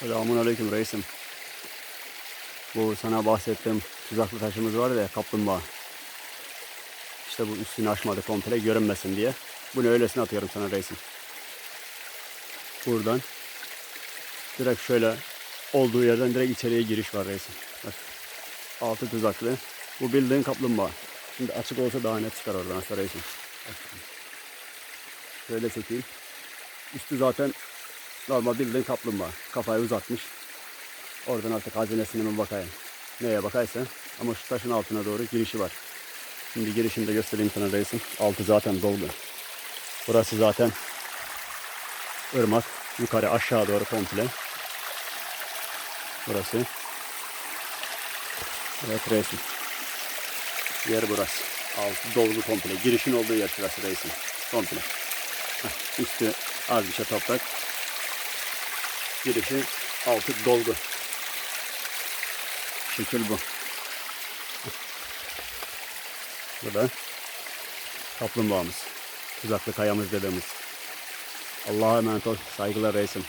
Selamun aleyküm reisim. Bu sana bahsettiğim tuzaklı taşımız vardı ya kaplumbağa. İşte bu üstünü açmadı komple görünmesin diye. Bunu öylesine atıyorum sana reisim. Buradan direkt şöyle olduğu yerden direkt içeriye giriş var reisim. Bak. Altı tuzaklı. Bu bildiğin kaplumbağa. Şimdi açık olsa daha net çıkar oradan aşağı reisim. Şöyle çekeyim. Üstü zaten normal bildiğin kaplumbağa. Kafayı uzatmış. Oradan artık hazinesine mi bakayım. Neye bakaysa. Ama şu taşın altına doğru girişi var. Şimdi girişini de göstereyim sana reisim. Altı zaten doldu. Burası zaten ırmak. Yukarı aşağı doğru komple. Burası. Evet reisim. Yer burası. Altı dolgu komple. Girişin olduğu yer şurası reisim. Komple. Heh, Üstü az bir şey toprak. Girişi altı dolgu. Şekil bu. Bu da kaplumbağamız. Tuzaklı kayamız dediğimiz. Allah'a emanet ol. Saygılar reisim.